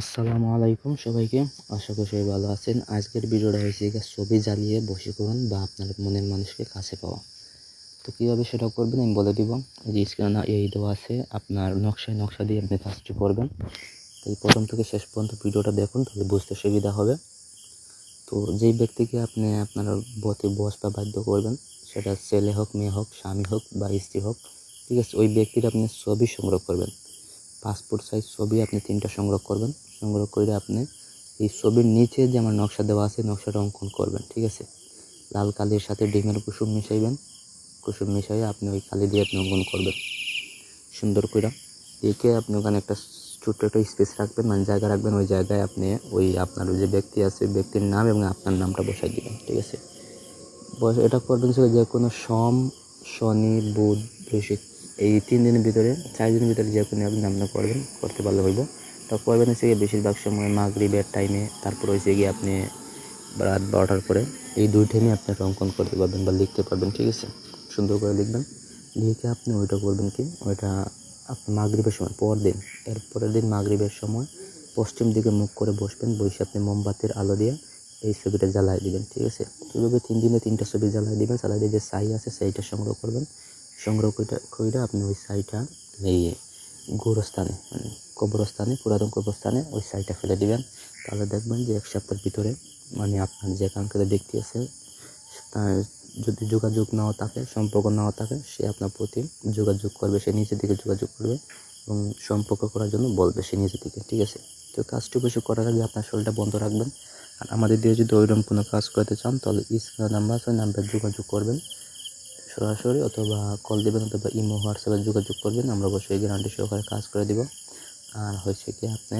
আসসালামু আলাইকুম সবাইকে। আশা করি সবাই ভালো আছেন। আজকের ভিডিওটা হয়েছে ছবি জ্বালিয়ে বশীকরণ বা আপনার মনের মানুষকে কাছে পাওয়া। তো কীভাবে সেটা করবেন আমি বলে দিব। যে স্ক্রিনে এই দেওয়া আছে, আপনার নকশায় নকশা দিয়ে আপনি কাজটি করবেন। তো প্রথম থেকে শেষ পর্যন্ত ভিডিওটা দেখুন, তাহলে বুঝতে সুবিধা হবে। তো যেই ব্যক্তিকে আপনি আপনার বতে বস বা বাধ্য করবেন, সেটা ছেলে হোক, মেয়ে হোক, স্বামী হোক বা স্ত্রী হোক, ঠিক আছে, ওই ব্যক্তির আপনি ছবি সংগ্রহ করবেন। পাসপোর্ট সাইজ ছবি আপনি তিনটা সংগ্রহ করবেন। সংগ্রহ করে আপনি এই ছবির নিচে যে আমার নকশা দেওয়া আছে, নকশাটা অঙ্কন করবেন, ঠিক আছে? লাল কালির সাথে ডিমের কুসুম মিশাইবেন। কুসুম মিশাই আপনি ওই কালি দিয়ে আপনি অঙ্কন করবেন। সুন্দর করে এঁকে আপনি ওখানে একটা ছোট্ট একটা স্পেস রাখবেন মানে জায়গা রাখবেন, ওই জায়গায় আপনি ওই আপনার যে ব্যক্তি আছে, ব্যক্তির নাম এবং আপনার নামটা বসাই দিবেন, ঠিক আছে? এটা করবেন যে কোনো সম, শনি, বুধ, বৃহস্পতি এই তিন দিনের ভিতরে, চার দিনের ভিতরে যে কোনো আপনি নামটা করবেন, করতে পারলে হইব। তা করবেন হচ্ছে গিয়ে বেশিরভাগ সময় মাগরিবের টাইমে তারপর হচ্ছে গিয়ে আপনি রাত বারোটার পরে এই দুই টাইমে আপনি অঙ্কন করতে পারবেন বা লিখতে পারবেন, ঠিক আছে? সুন্দর করে লিখবেন। লিখে আপনি ওইটা করবেন কি, ওইটা আপনি মাগরিবের সময় পর দিন। এর পরের দিন মাগরিবের সময় পশ্চিম দিকে মুখ করে বসবেন, বসে আপনি মোমবাতির আলো দিয়ে এই ছবিটা জ্বালাই দিবেন, ঠিক আছে? তিন দিনে তিনটা ছবি জ্বালাই দিবেন জ্বালাই দিয়ে যে ছাই আছে, সেইটা সংগ্রহ করবেন। সংগ্রহ করে আপনি ওই ছাইটা এই গোরস্থানে মানে কবরস্থানে, পুরাতন কবরস্থানে ওই ছাইটা ফেলে দিবেন। তাহলে দেখবেন যে এক সপ্তাহের ভিতরে মানে আপনার যে কাঙ্ক্ষিত ব্যক্তি আছে যদি যোগাযোগ নাও থাকে, সম্পর্ক নাও থাকে, সে আপনার প্রতি যোগাযোগ করবে, সে নিজের দিকে যোগাযোগ করবে এবং সম্পর্ক করার জন্য বলবে সে নিজের দিকে, ঠিক আছে? তো কাজটি বেশি করার আগে আপনার শরীরটা বন্ধ রাখবেন। আর আমাদের দিয়ে যদি ওইরকম কোনো কাজ করতে চান, তাহলে স্ক্রিনের নাম্বার আছে নাম্বারে যোগাযোগ করবেন। সরাসরি অথবা কল দেবেন অথবা ইমো হোয়াটসঅ্যাপে যোগাযোগ করবেন, আমরা অবশ্যই গ্যারান্টি সহকারে কাজ করে দেব। আর হয়েছে কি, আপনি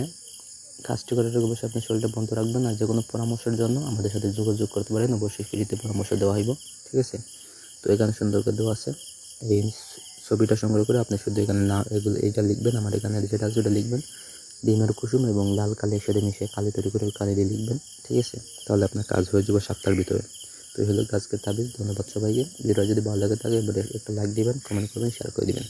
কাজটি করার আগে অবশ্যই আপনি শরীরটা বন্ধ রাখবেন আর যে কোনো পরামর্শের জন্য আমাদের সাথে যোগাযোগ করতে পারেন, অবশ্যই ফ্রিতে পরামর্শ দেওয়া হইব, ঠিক আছে? তো এখানে সুন্দর করে দেওয়া আছে। এই ছবিটা সংগ্রহ করে আপনি শুধু এখানে না, এগুলো এইটা লিখবেন, আমার এখানে যেটা আছে ওটা লিখবেন। ডিমের কুসুম এবং লাল কালি একসাথে মিশিয়ে কালি তৈরি করে কালি দিয়ে লিখবেন, ঠিক আছে? তাহলে আপনার কাজ হয়ে যাবে সপ্তাহের ভিতরে। তো হলো আজকের তাবিজ ধন্যবাদ সবাইকে। ভিডিও যদি ভালো লাগে থাকে একটা লাইক দিবেন কমেন্ট করবেন শেয়ার করে দিবেন।